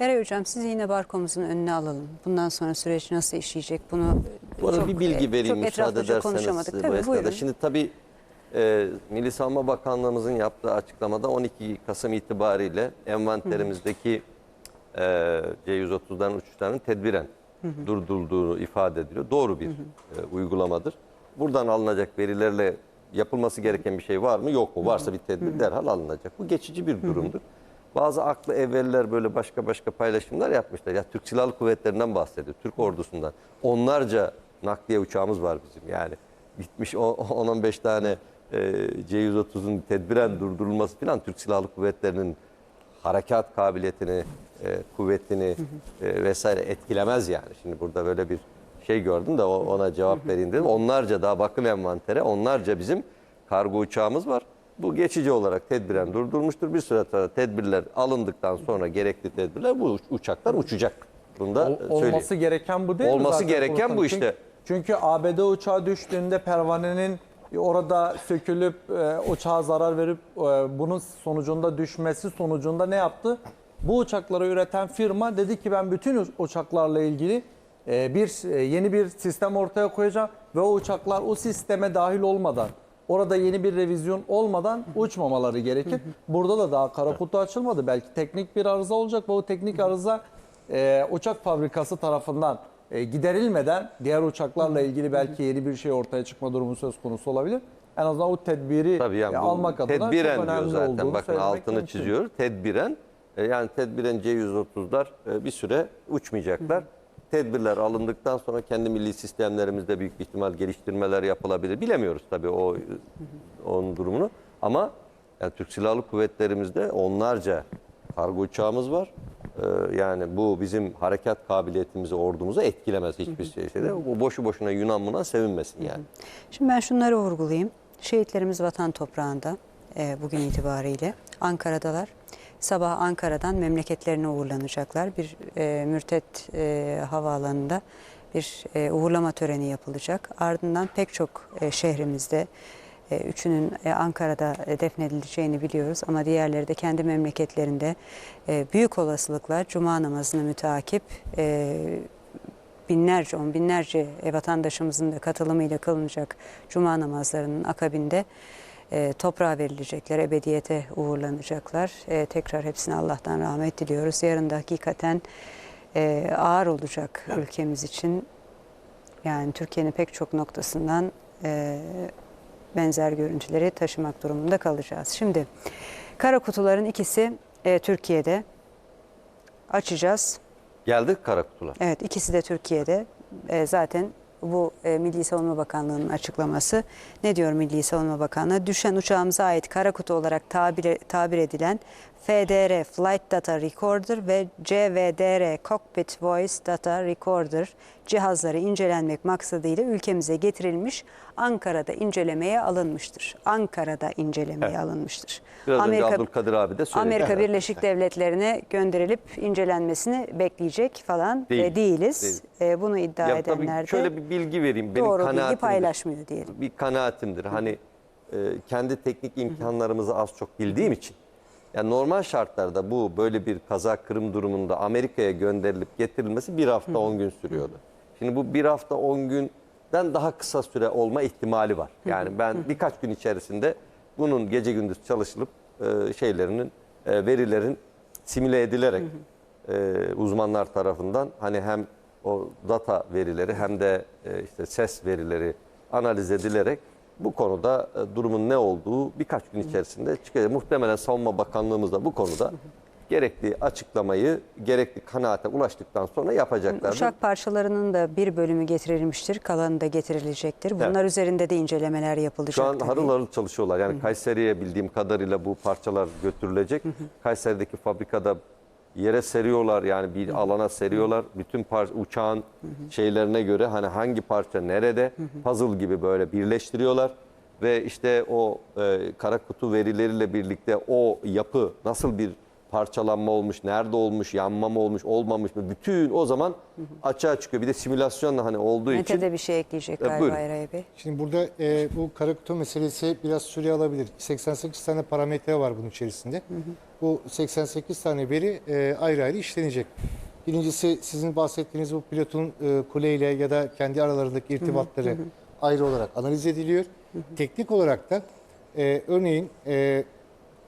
Eray Hocam sizi yine barkomuzun önüne alalım. Bundan sonra süreç nasıl işleyecek bunu Bu arada çok, bir bilgi e, vereyim çok müsaade ederseniz bu Tabii esnada. buyurun. Şimdi tabii e, Milli Savunma Bakanlığımızın yaptığı açıklamada 12 Kasım itibariyle envanterimizdeki e, C-130'ların uçuşlarının tedbiren durdurulduğu ifade ediliyor. Doğru bir e, uygulamadır. Buradan alınacak verilerle yapılması gereken bir şey var mı? Yok mu? Varsa bir tedbir derhal alınacak. Bu geçici bir durumdur. Bazı aklı evveller böyle başka başka paylaşımlar yapmışlar. Ya Türk Silahlı Kuvvetleri'nden bahsediyor. Türk ordusundan. Onlarca nakliye uçağımız var bizim. Yani gitmiş o- 10-15 tane e, C-130'un tedbiren durdurulması falan Türk Silahlı Kuvvetleri'nin harekat kabiliyetini, e, kuvvetini e, vesaire etkilemez yani. Şimdi burada böyle bir şey gördüm de ona cevap vereyim dedim. Onlarca daha bakım envantere, onlarca bizim kargo uçağımız var. Bu geçici olarak tedbiren durdurmuştur. Bir süre sonra tedbirler alındıktan sonra gerekli tedbirler bu uç- uçaklar uçacak. Bunu da söyleyeyim. olması gereken bu değil mi Olması zaten gereken bu Çünkü- işte. Çünkü ABD uçağı düştüğünde pervanenin orada sökülüp e, uçağa zarar verip e, bunun sonucunda düşmesi sonucunda ne yaptı? Bu uçakları üreten firma dedi ki ben bütün uç- uçaklarla ilgili e, bir e, yeni bir sistem ortaya koyacağım ve o uçaklar o sisteme dahil olmadan orada yeni bir revizyon olmadan uçmamaları gerekir. Burada da daha kara kutu açılmadı. Belki teknik bir arıza olacak ve o teknik arıza e, uçak fabrikası tarafından e, giderilmeden diğer uçaklarla ilgili belki yeni bir şey ortaya çıkma durumu söz konusu olabilir. En azından o tedbiri Tabii yani e, almak adına çok tedbiren diyor önemli zaten. Bakın altını mümkün. çiziyor. Tedbiren e, yani tedbiren C130'lar e, bir süre uçmayacaklar. Tedbirler alındıktan sonra kendi milli sistemlerimizde büyük bir ihtimal geliştirmeler yapılabilir. Bilemiyoruz tabii o onun durumunu. Ama yani Türk Silahlı Kuvvetlerimizde onlarca kargo uçağımız var. E, yani bu bizim harekat kabiliyetimizi, ordumuzu etkilemez hiçbir şeyde. Bu boşu boşuna Yunan buna sevinmesin yani. Şimdi ben şunları vurgulayayım. Şehitlerimiz vatan toprağında e, bugün itibariyle Ankara'dalar. Sabah Ankara'dan memleketlerine uğurlanacaklar. Bir e, mürtet e, havaalanında bir e, uğurlama töreni yapılacak. Ardından pek çok e, şehrimizde e, üçünün e, Ankara'da e, defnedileceğini biliyoruz ama diğerleri de kendi memleketlerinde e, büyük olasılıkla cuma namazını müteakip e, binlerce, on binlerce e, vatandaşımızın da katılımıyla kılınacak cuma namazlarının akabinde e, toprağa verilecekler, ebediyete uğurlanacaklar. E, tekrar hepsine Allah'tan rahmet diliyoruz. Yarın da hakikaten e, ağır olacak ülkemiz için. Yani Türkiye'nin pek çok noktasından e, benzer görüntüleri taşımak durumunda kalacağız. Şimdi kara kutuların ikisi e, Türkiye'de açacağız. Geldik kara kutular. Evet ikisi de Türkiye'de. E, zaten bu e, Milli Savunma Bakanlığı'nın açıklaması. Ne diyor Milli Savunma Bakanlığı? Düşen uçağımıza ait kara kutu olarak tabir, tabir edilen FDR Flight Data Recorder ve CVDR Cockpit Voice Data Recorder cihazları incelenmek maksadıyla ülkemize getirilmiş Ankara'da incelemeye alınmıştır. Ankara'da incelemeye alınmıştır. Biraz önce Abdülkadir abi de söyledi. Amerika Birleşik Devletleri'ne gönderilip incelenmesini bekleyecek falan Değil, e, değiliz. değil. E, bunu iddia Ya edenler de şöyle bir bilgi vereyim. Benim doğru bilgi paylaşmıyor diyelim. Bir kanaatimdir. Hani e, kendi teknik imkanlarımızı az çok bildiğim için. Yani normal şartlarda bu böyle bir kaza kırım durumunda Amerika'ya gönderilip getirilmesi bir hafta 10 gün sürüyordu. Şimdi bu bir hafta 10 günden daha kısa süre olma ihtimali var. Yani ben birkaç gün içerisinde bunun gece gündüz çalışılıp e, şeylerinin e, verilerin simüle edilerek e, uzmanlar tarafından hani hem o data verileri hem de e, işte ses verileri analiz edilerek bu konuda e, durumun ne olduğu birkaç gün içerisinde çıkacak. Muhtemelen Savunma Bakanlığımız da bu konuda gerekli açıklamayı, gerekli kanaate ulaştıktan sonra yapacaklardır. Uçak parçalarının da bir bölümü getirilmiştir, kalanı da getirilecektir. Bunlar üzerinde de incelemeler yapılacak. Şu an tabii. harıl harıl çalışıyorlar. Yani Kayseri'ye bildiğim kadarıyla bu parçalar götürülecek. Kayseri'deki fabrikada yere seriyorlar yani bir alana seriyorlar. Bütün par- uçağın şeylerine göre hani hangi parça nerede puzzle gibi böyle birleştiriyorlar. Ve işte o e, kara kutu verileriyle birlikte o yapı nasıl bir parçalanma olmuş, nerede olmuş, yanma mı olmuş, olmamış mı? Bütün o zaman açığa çıkıyor. Bir de simülasyonla hani olduğu Mete için de bir şey ekleyecek E, galiba buyurun. Eray Bey. Şimdi burada e, bu kara kutu meselesi biraz süre alabilir. 88 tane parametre var bunun içerisinde. bu 88 tane veri e, ayrı ayrı işlenecek. Birincisi sizin bahsettiğiniz bu pilotun e, kuleyle ya da kendi aralarındaki irtibatları ayrı olarak analiz ediliyor. Teknik olarak da e, örneğin e,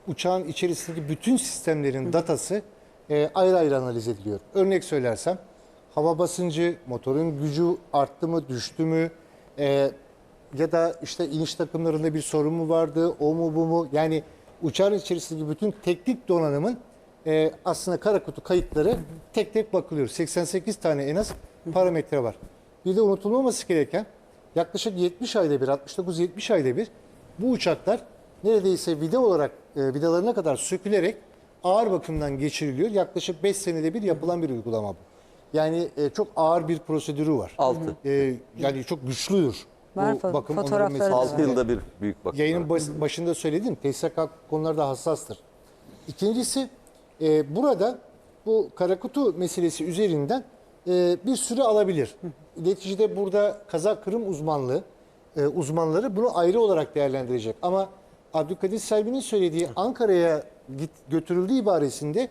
uçağın içerisindeki bütün sistemlerin datası e, ayrı ayrı analiz ediliyor. Örnek söylersem hava basıncı, motorun gücü arttı mı, düştü mü, e, ya da işte iniş takımlarında bir sorun mu vardı, o mu bu mu? Yani uçağın içerisindeki bütün teknik donanımın e, aslında kara kutu kayıtları tek tek bakılıyor. 88 tane en az parametre var. Bir de unutulmaması gereken yaklaşık 70 ayda bir, 69-70 ayda bir bu uçaklar neredeyse vida olarak e, vidalarına kadar sökülerek ağır bakımdan geçiriliyor. Yaklaşık 5 senede bir yapılan bir uygulama bu. Yani e, çok ağır bir prosedürü var. Altı. E, yani çok güçlüdür. Var, bu fo- bakım onarım fotoğrafları da meselesi. var. 6 yılda bir büyük bakım. Yayının bas- başında söyledim. TSK konularda hassastır. İkincisi e, burada bu kara kutu meselesi üzerinden e, bir süre alabilir. Neticede burada kaza kırım uzmanlığı e, uzmanları bunu ayrı olarak değerlendirecek. Ama Abdülkadir Selvi'nin söylediği Ankara'ya git, götürüldüğü ibaresinde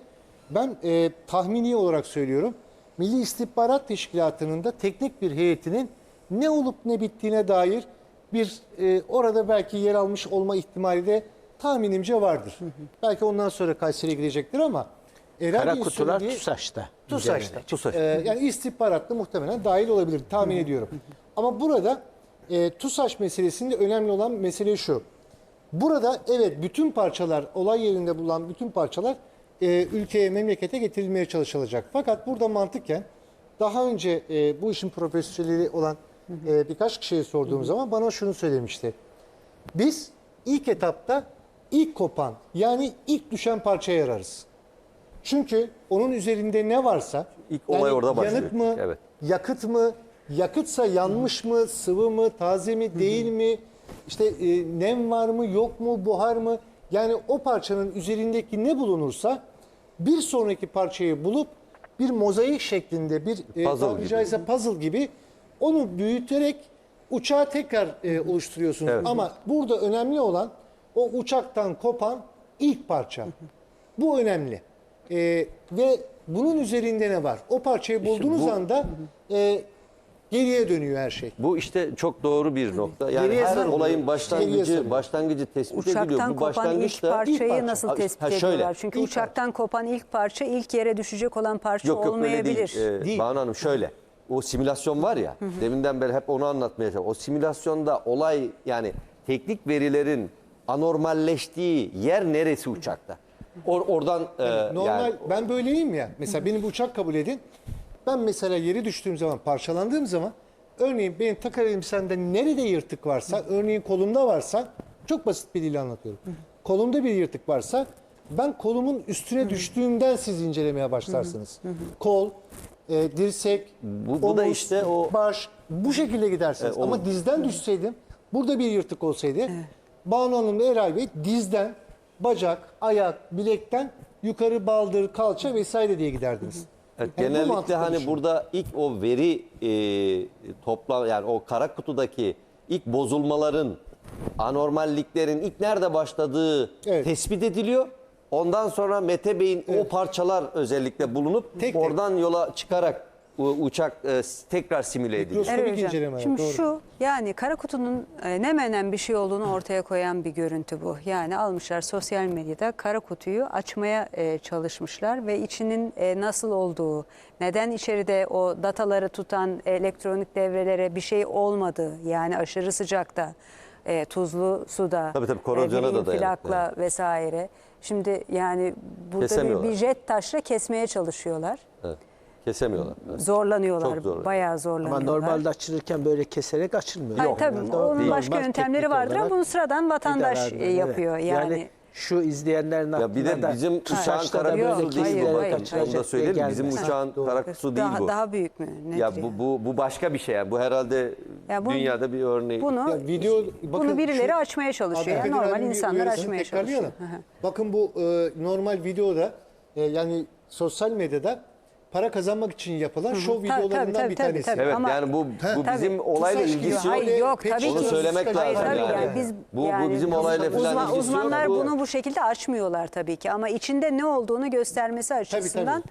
ben e, tahmini olarak söylüyorum. Milli İstihbarat Teşkilatı'nın da teknik bir heyetinin ne olup ne bittiğine dair bir e, orada belki yer almış olma ihtimali de tahminimce vardır. Belki ondan sonra Kayseri'ye gidecektir ama Eren Kara kutular söylediği- TUSAŞ'ta. TUSAŞ'ta. TUSAŞ. Ee, yani istihbaratlı muhtemelen dahil olabilir tahmin ediyorum. Ama burada e, TUSAŞ meselesinde önemli olan mesele şu. Burada evet bütün parçalar, olay yerinde bulunan bütün parçalar e, ülkeye, memlekete getirilmeye çalışılacak. Fakat burada mantıken daha önce e, bu işin profesyoneli olan e, birkaç kişiye sorduğum zaman bana şunu söylemişti. Biz ilk etapta ilk kopan yani ilk düşen parçaya ararız. Çünkü onun üzerinde ne varsa İlk olay orada başlıyor. Yanık mı? Evet. Yakıt mı? Yakıtsa yanmış mı? Sıvı mı? Taze mi? Değil mi? İşte e, nem var mı? Yok mu? Buhar mı? Yani o parçanın üzerindeki ne bulunursa bir sonraki parçayı bulup bir mozaik şeklinde bir e, Puzzle tabiri gibi. caizse puzzle gibi onu büyüterek uçağı tekrar e, oluşturuyorsunuz. Evet. Ama burada önemli olan o uçaktan kopan ilk parça. Bu önemli. Ee, ve bunun üzerinde ne var? O parçayı bulduğunuz bu- anda e, geriye dönüyor her şey. Bu işte çok doğru bir nokta. Yani Geriye her sarılıyor. olayın başlangıcı başlangıcı tespit ediliyor. Uçaktan Bu kopan ilk başlangıçta parçayı İlk parça. nasıl tespit ha, şöyle, ediyorlar? Çünkü ilk uçaktan kopan ilk parça ilk yere düşecek olan parça Yok yok öyle olmayabilir. değil. Ee, Değil. Banu Hanım şöyle. O simülasyon var ya. Deminden beri hep onu anlatmaya çalışıyorum. O simülasyonda olay yani teknik verilerin anormalleştiği yer neresi uçakta? Or- oradan e, Normal yani ben böyleyim ya. Mesela benim bu uçak kabul edin. Ben mesela yere düştüğüm zaman, parçalandığım zaman örneğin benim takar elbisemde nerede yırtık varsa, örneğin kolumda varsa çok basit bir dille anlatıyorum. Kolumda bir yırtık varsa ben kolumun üstüne düştüğümden siz incelemeye başlarsınız. Kol, e, dirsek, Bu- bu da omuz, işte o- baş bu şekilde gidersiniz. E, o- Ama dizden düşseydim, burada bir yırtık olsaydı Banu Hanım ve Eray Bey dizden, bacak, ayak, bilekten yukarı baldır, kalça vesaire diye giderdiniz. Evet, genellikle hani düşünün. burada ilk o veri e, toplam yani o kara kutudaki ilk bozulmaların, anormalliklerin ilk nerede başladığı Evet. tespit ediliyor. Ondan sonra Mete Bey'in o parçalar özellikle bulunup Tek tek. oradan yola çıkarak u- uçak e, s- tekrar simüle ediliyor. Mikroskopik Evet hocam. Şimdi doğru. şu yani kara kutunun e, ne menen bir şey olduğunu ortaya koyan bir görüntü bu. Yani almışlar sosyal medyada kara kutuyu açmaya e, çalışmışlar ve içinin e, nasıl olduğu, neden içeride o dataları tutan elektronik devrelere bir şey olmadığı yani aşırı sıcakta, e, tuzlu suda, Tabii tabii, korozyona bir da dayanıklı, infilakla vesaire. Şimdi yani burada bir, Kesemiyorlar. bir jet taşla kesmeye çalışıyorlar. Evet. Kesemiyorlar. Evet. Zorlanıyorlar, Çok zor. bayağı Ama zorlanıyorlar. normalde açılırken böyle keserek açılmıyor. Hayır, tabii Normalde onun normal başka yöntemleri vardır ama olarak bunu sıradan vatandaş idare e, edilir, yapıyor. evet. Yani, şu izleyenlerin aklına Ya bir de da bizim uçağın Yok, kutusu değil hayır, bu. hayır, hayır. onu da söyleyelim. Bizim uçağın Doğru. değil daha, bu. daha büyük mü? Nedir Ya bu, bu bu başka bir şey. Yani. Bu herhalde Ya bu- dünyada bir örneği. Bunu Ya video, bakın bunu birileri şu- açmaya çalışıyor. Yani Abdülkadir normal abinin bir insanlar uyarısını açmaya tekrarlayalım. çalışıyor. Hı hı. Bakın bu e, normal videoda e, yani sosyal medyada para kazanmak için yapılan şov Tabii, videolarından tabii, bir tabii, tanesi. tabii. Evet Ama- yani bu bu Tabii, bizim olayla ilgisi yok. Hayır yok tabii Onu ki. söylemek Hayır, lazım tabii yani. yani. Biz, Bu- bu bizim olayla falan ilgisi yok. Uzmanlar Bu- bunu bu şekilde açmıyorlar tabii ki ama içinde ne olduğunu göstermesi açısından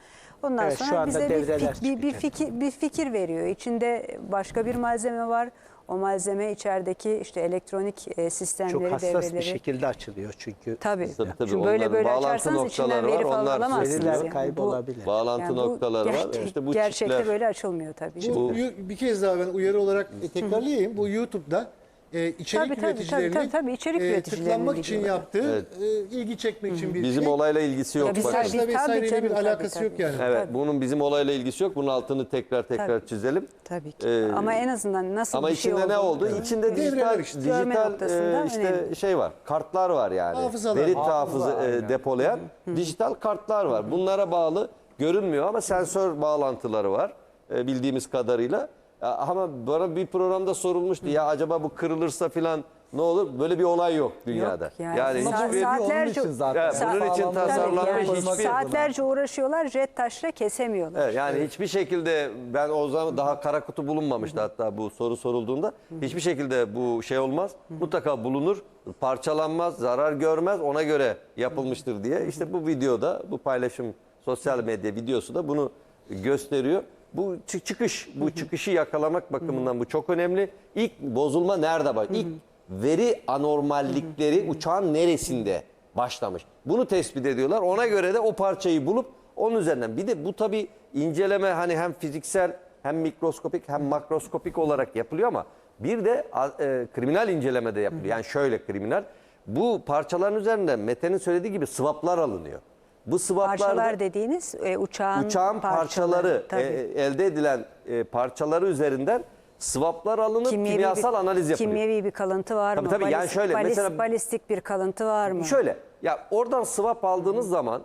ondan Evet, şu sonra anda bize bir, devreler fik- bir, bir, fikir, bir fikir veriyor. İçinde başka bir malzeme var. O malzeme içerideki işte elektronik e, Çok sistemleri, hassas devreleri. bir şekilde açılıyor çünkü. Tabii. Tabii, tabii. Çünkü böyle Onların böyle bağlantı açarsanız içinden noktaları veri var, falan onlar alamazsınız. Veriler yani. Bu- kaybolabilir. Bağlantı yani bu noktaları var. ger- İşte bu gerçekte çipler- böyle açılmıyor tabii. Bu, Bu- yu- bir kez daha ben uyarı olarak e, tekrarlayayım. Bu YouTube'da e, içerik Tabii, tabii, üreticilerinin tabii, tabii, içerik e, tıklanmak için videoları. yaptığı e, ilgi çekmek için bir Bizim şey. olayla ilgisi yok. Ya biz-. Tabii, Mesajla vesaireyle canım, bir tabii, alakası tabii. yok yani. Evet, Tabii. bunun bizim olayla ilgisi yok. Bunun altını tekrar tekrar Tabii. çizelim. Tabii ki. Ee, ama en azından nasıl Ama bir şey içinde ne oldu? İçinde Devreler dijital, işte. Dijital e, işte önemli. şey var. Kartlar var yani. Hafızalar. Veri Hafıza, hafızı e, depolayan dijital kartlar var. Bunlara bağlı görünmüyor ama sensör bağlantıları var e, bildiğimiz kadarıyla. Ama bana bir programda sorulmuştu ya acaba bu kırılırsa filan ne olur? Böyle bir olay yok dünyada. Yok yani. yani Sa- hiçbir saatlerce- Onun için zaten. Ya, bunun için tasarlanmış ortaya hiçbir- Saatlerce uğraşıyorlar jet taşla kesemiyorlar. Evet, yani hiçbir şekilde ben o zaman daha kara kutu bulunmamıştı hatta bu soru sorulduğunda. Hiçbir şekilde bu şey olmaz. Mutlaka bulunur, parçalanmaz, zarar görmez ona göre yapılmıştır diye. İşte bu videoda bu paylaşım sosyal medya videosu da bunu gösteriyor. Bu çı- çıkış, bu çıkışı yakalamak bakımından bu çok önemli. İlk bozulma nerede bak? İlk veri anormallikleri uçağın neresinde başlamış? Bunu tespit ediyorlar. Ona göre de o parçayı bulup onun üzerinden. Bir de bu tabii inceleme hani hem fiziksel hem mikroskopik hem makroskopik olarak yapılıyor ama bir de e, kriminal inceleme de yapılıyor. Yani şöyle kriminal. Bu parçaların üzerinden Mete'nin söylediği gibi swaplar alınıyor. Bu swaplarda Parçalar dediğiniz e, uçağın, uçağın parçaları, tabii. e, elde edilen e, parçaları üzerinden swaplar alınıp kimyasal bir, analiz yapılıyor. Kimyevi bir kalıntı var Tabii mı? tabii, yani şöyle, balis- mesela- balistik bir kalıntı var mı? Şöyle ya oradan swap aldığınız zaman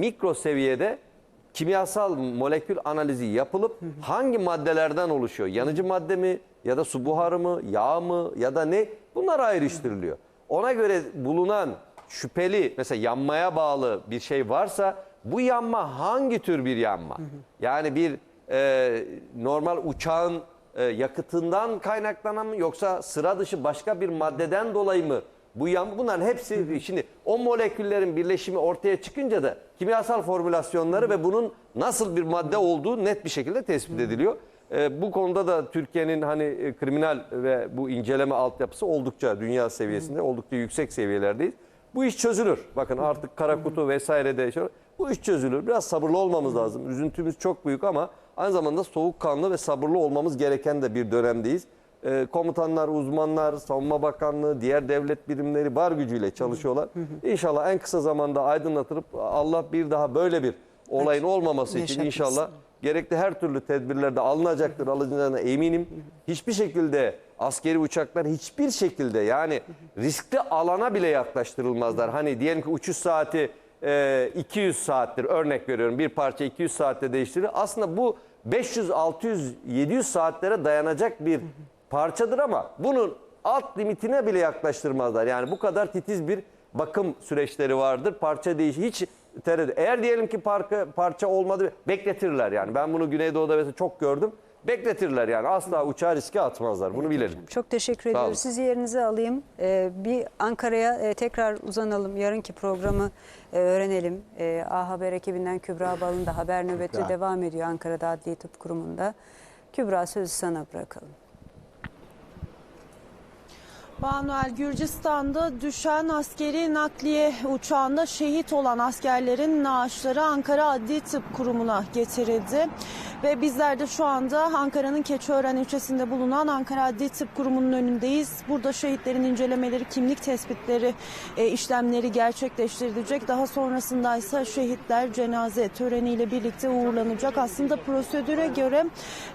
mikro seviyede kimyasal molekül analizi yapılıp hangi maddelerden oluşuyor? Yanıcı madde mi ya da su buharı mı, yağ mı ya da ne? Bunlar ayrıştırılıyor. Ona göre bulunan şüpheli mesela yanmaya bağlı bir şey varsa bu yanma hangi tür bir yanma? Yani bir e, normal uçağın e, yakıtından kaynaklanan mı yoksa sıra dışı başka bir maddeden dolayı mı bu yan bunların hepsi şimdi o moleküllerin birleşimi ortaya çıkınca da kimyasal formülasyonları ve bunun nasıl bir madde olduğu net bir şekilde tespit ediliyor. E, bu konuda da Türkiye'nin hani e, kriminal ve bu inceleme altyapısı oldukça dünya seviyesinde oldukça yüksek seviyelerdeyiz. Bu iş çözülür. Bakın artık kara kutu vesaire de şey- bu iş çözülür. Biraz sabırlı olmamız lazım. Üzüntümüz çok büyük ama aynı zamanda soğukkanlı ve sabırlı olmamız gereken de bir dönemdeyiz. Ee, komutanlar, uzmanlar, savunma bakanlığı, diğer devlet birimleri var gücüyle çalışıyorlar. İnşallah en kısa zamanda aydınlatılıp Allah bir daha böyle bir olayın olmaması için inşallah gerekli her türlü tedbirler de alınacaktır. Alınacağına eminim. Hiçbir şekilde askeri uçaklar hiçbir şekilde yani riskli alana bile yaklaştırılmazlar. Hani diyelim ki uçuş saati e, 200 saattir örnek veriyorum bir parça 200 saatte değiştirilir. Aslında bu 500, 600, 700 saatlere dayanacak bir parçadır ama bunun alt limitine bile yaklaştırmazlar. Yani bu kadar titiz bir bakım süreçleri vardır. Parça değişi hiç tereddüt. Eğer diyelim ki parça, parça olmadı bekletirler yani. Ben bunu Güneydoğu'da mesela çok gördüm. Bekletirler yani asla uçağı riske atmazlar. Bunu bilelim. Çok teşekkür ediyoruz. Sizi yerinize alayım. Ee, bir Ankara'ya e, tekrar uzanalım. Yarınki programı e, öğrenelim. E, A Haber ekibinden Kübra Balın da haber nöbeti devam ediyor Ankara'da Adli Tıp Kurumu'nda. Kübra sözü sana bırakalım. Banuel Gürcistan'da düşen askeri nakliye uçağında şehit olan askerlerin naaşları Ankara Adli Tıp Kurumu'na getirildi. Ve bizler de şu anda Ankara'nın Keçiören ilçesinde bulunan Ankara Adli Tıp Kurumu'nun önündeyiz. Burada şehitlerin incelemeleri, kimlik tespitleri e, işlemleri gerçekleştirilecek. Daha sonrasında ise şehitler cenaze töreniyle birlikte uğurlanacak. Aslında prosedüre göre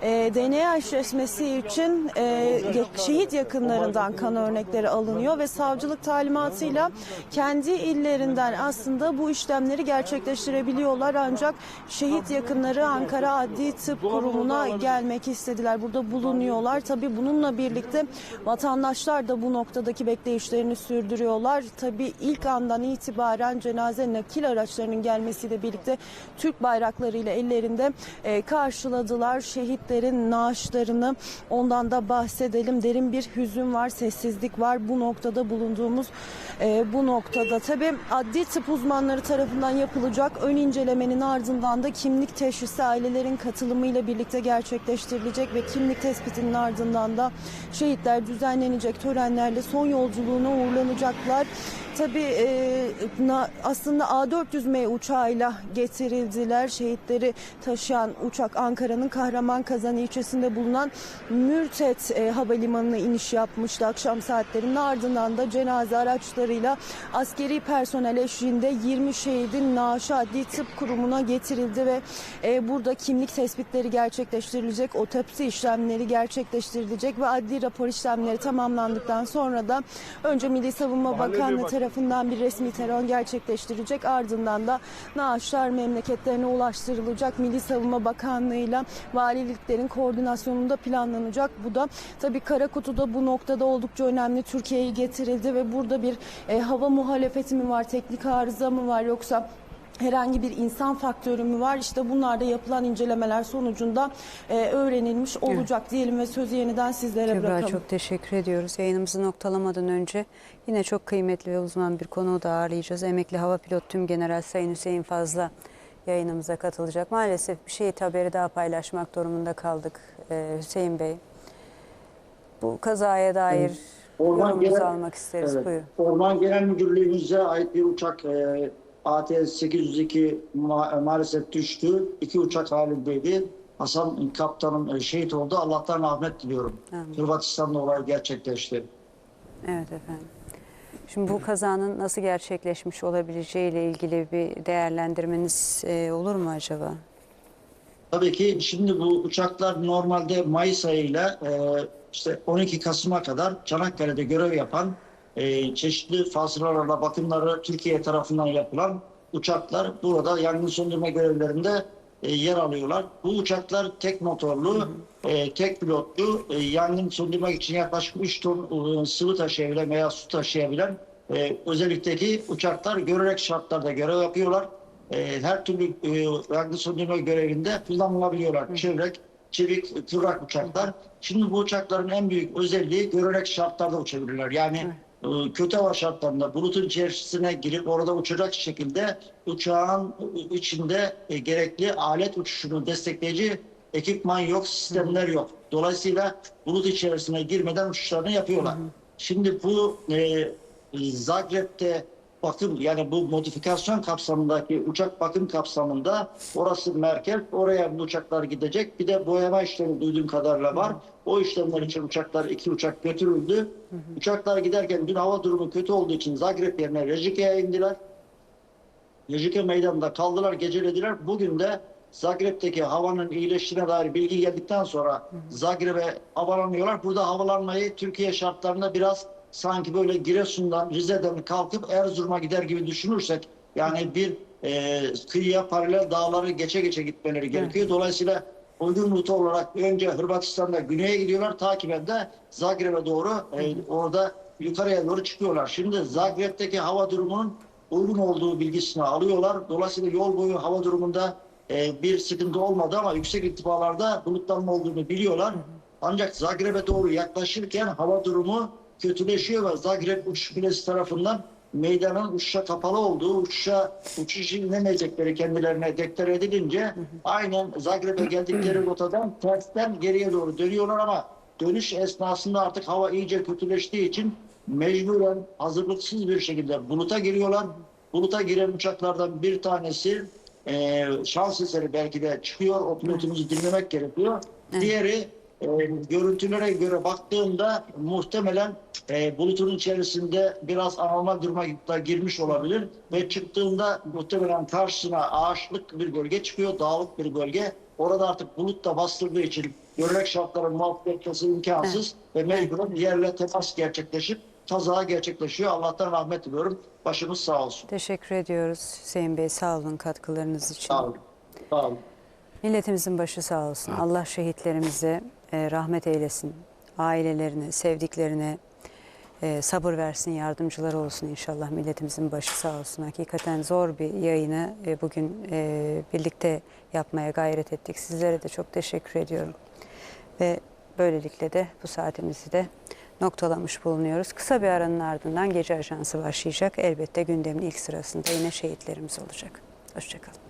e, DNA eşleşmesi için e, şehit yakınlarından kan örneği örnekleri alınıyor ve savcılık talimatıyla kendi illerinden aslında bu işlemleri gerçekleştirebiliyorlar ancak şehit yakınları Ankara Adli Tıp Kurumu'na gelmek istediler. Burada bulunuyorlar. Tabii bununla birlikte vatandaşlar da bu noktadaki bekleyişlerini sürdürüyorlar. Tabii ilk andan itibaren cenaze nakil araçlarının gelmesiyle birlikte Türk bayraklarıyla ellerinde e, karşıladılar. Şehitlerin naaşlarını ondan da bahsedelim. Derin bir hüzün var, sessizlik var. Bu noktada bulunduğumuz e, bu noktada tabii adli tıp uzmanları tarafından yapılacak ön incelemenin ardından da kimlik teşhisi ailelerin katılımıyla birlikte gerçekleştirilecek ve kimlik tespitinin ardından da şehitler düzenlenecek törenlerle son yolculuğuna uğurlanacaklar. Tabii e, aslında A400M uçağıyla getirildiler. Şehitleri taşıyan uçak Ankara'nın Kahramanmaraş ilçesinde bulunan Mürtet e, Havalimanı'na iniş yapmıştı akşam saatlerinin ardından da cenaze araçlarıyla askeri personel eşliğinde 20 şehidin naaşı adli tıp kurumuna getirildi ve e, burada kimlik tespitleri gerçekleştirilecek, otopsi işlemleri gerçekleştirilecek ve adli rapor işlemleri tamamlandıktan sonra da önce Milli Savunma Bakanlığı tarafından bir resmi tören gerçekleştirecek. Ardından da naaşlar memleketlerine ulaştırılacak. Milli Savunma Bakanlığı'yla valiliklerin koordinasyonunda planlanacak. Bu da tabii Karakutu'da bu noktada oldukça önemli. Türkiye'ye getirildi ve burada bir e, hava muhalefeti mi var, teknik arıza mı var yoksa herhangi bir insan faktörü mü var? İşte bunlarda yapılan incelemeler sonucunda e, öğrenilmiş olacak diyelim ve sözü yeniden sizlere Kübra bırakalım. çok teşekkür ediyoruz. Yayınımızı noktalamadan önce yine çok kıymetli ve uzman bir konuğu da ağırlayacağız. Emekli Hava Pilot Tüm General Sayın Hüseyin Fazla yayınımıza katılacak. Maalesef bir şehit haberi daha paylaşmak durumunda kaldık Ee, Hüseyin Bey. Bu kazaya dair Orman yorumunuzu Genel- almak isteriz. Evet. Buyurun. Orman Genel Müdürlüğümüze ait bir uçak e, AT 802 ma- maalesef düştü. İki uçak halindeydi. Hasan kaptanım e, şehit oldu. Allah'tan rahmet diliyorum. Hırvatistan'da olay gerçekleşti. Evet efendim. Şimdi bu kazanın nasıl gerçekleşmiş olabileceği ile ilgili bir değerlendirmeniz e, olur mu acaba? Tabii ki şimdi bu uçaklar normalde Mayıs ayıyla e, işte 12 Kasım'a kadar Çanakkale'de görev yapan e, çeşitli fasılalarla bakımları Türkiye tarafından yapılan uçaklar burada yangın söndürme görevlerinde e, yer alıyorlar. Bu uçaklar tek motorlu, e, tek pilotlu, e, yangın söndürmek için yaklaşık 3 ton e, sıvı taşıyabilen veya su taşıyabilen e, özellikteki uçaklar görerek şartlarda görev yapıyorlar e, her türlü e, yangın söndürme görevinde kullanılabiliyorlar. Çevrek, çevik, kıvrak uçaklar. Şimdi bu uçakların en büyük özelliği görerek şartlarda uçabilirler. Yani kötü hava şartlarında bulutun içerisine girip orada uçacak şekilde uçağın içinde e, gerekli alet uçuşunu destekleyici ekipman yok, sistemler yok. Dolayısıyla bulut içerisine girmeden uçuşlarını yapıyorlar. Şimdi bu e, Zagreb'te bakım yani bu modifikasyon kapsamındaki uçak bakım kapsamında orası merkez. Oraya uçaklar gidecek. Bir de boyama işlemi duyduğum kadarıyla var. O işlemler için uçaklar iki uçak götürüldü. Uçaklar giderken dün hava durumu kötü olduğu için Zagreb yerine Rejike'ye indiler. Rejike meydanında kaldılar, gecelediler. Bugün de Zagreb'teki havanın iyileştiğine dair bilgi geldikten sonra Zagreb'e havalanıyorlar. Burada havalanmayı Türkiye şartlarında biraz sanki böyle Giresun'dan, Rize'den kalkıp Erzurum'a gider gibi düşünürsek yani bir e, kıyıya paralel dağları geçe geçe gitmeleri gerekiyor. Dolayısıyla uygun rutu olarak önce Hırvatistan'da güneye gidiyorlar. Takiben de Zagreb'e doğru e, orada yukarıya doğru çıkıyorlar. Şimdi Zagreb'teki hava durumunun uygun olduğu bilgisini alıyorlar. Dolayısıyla yol boyu hava durumunda e, bir sıkıntı olmadı ama yüksek irtifalarda bulutlanma olduğunu biliyorlar. Ancak Zagreb'e doğru yaklaşırken hava durumu kötüleşiyor ve Zagreb uçuş kulesi tarafından meydanın uçuşa kapalı olduğu, uçuşa uçuş inemeyecekleri kendilerine deklar edilince aynen Zagreb'e geldikleri rotadan tersten geriye doğru dönüyorlar ama dönüş esnasında artık hava iyice kötüleştiği için mecburen hazırlıksız bir şekilde buluta giriyorlar. Buluta giren uçaklardan bir tanesi e, şans eseri belki de çıkıyor. O pilotumuzu dinlemek gerekiyor. Diğeri e, görüntülere göre baktığımda muhtemelen e, bulutun içerisinde biraz anormal duruma girmiş olabilir ve çıktığında muhtemelen karşısına ağaçlık bir bölge çıkıyor, dağlık bir bölge. Orada artık bulut da bastırdığı için görülek şartların muhafaza etmesi imkansız ve mecburen yerle temas gerçekleşip kaza gerçekleşiyor. Allah'tan rahmet diliyorum. Başımız sağ olsun. Teşekkür ediyoruz Hüseyin Bey. Sağ olun katkılarınız için. Sağ olun. Sağ olun. Milletimizin başı sağ olsun. Allah şehitlerimize e, rahmet eylesin. Ailelerine, sevdiklerine e, sabır versin, yardımcıları olsun inşallah. Milletimizin başı sağ olsun. Hakikaten zor bir yayını e, bugün e, birlikte yapmaya gayret ettik. Sizlere de çok teşekkür ediyorum. Ve böylelikle de bu saatimizi de noktalamış bulunuyoruz. Kısa bir aranın ardından gece ajansı başlayacak. Elbette gündemin ilk sırasında yine şehitlerimiz olacak. Hoşçakalın.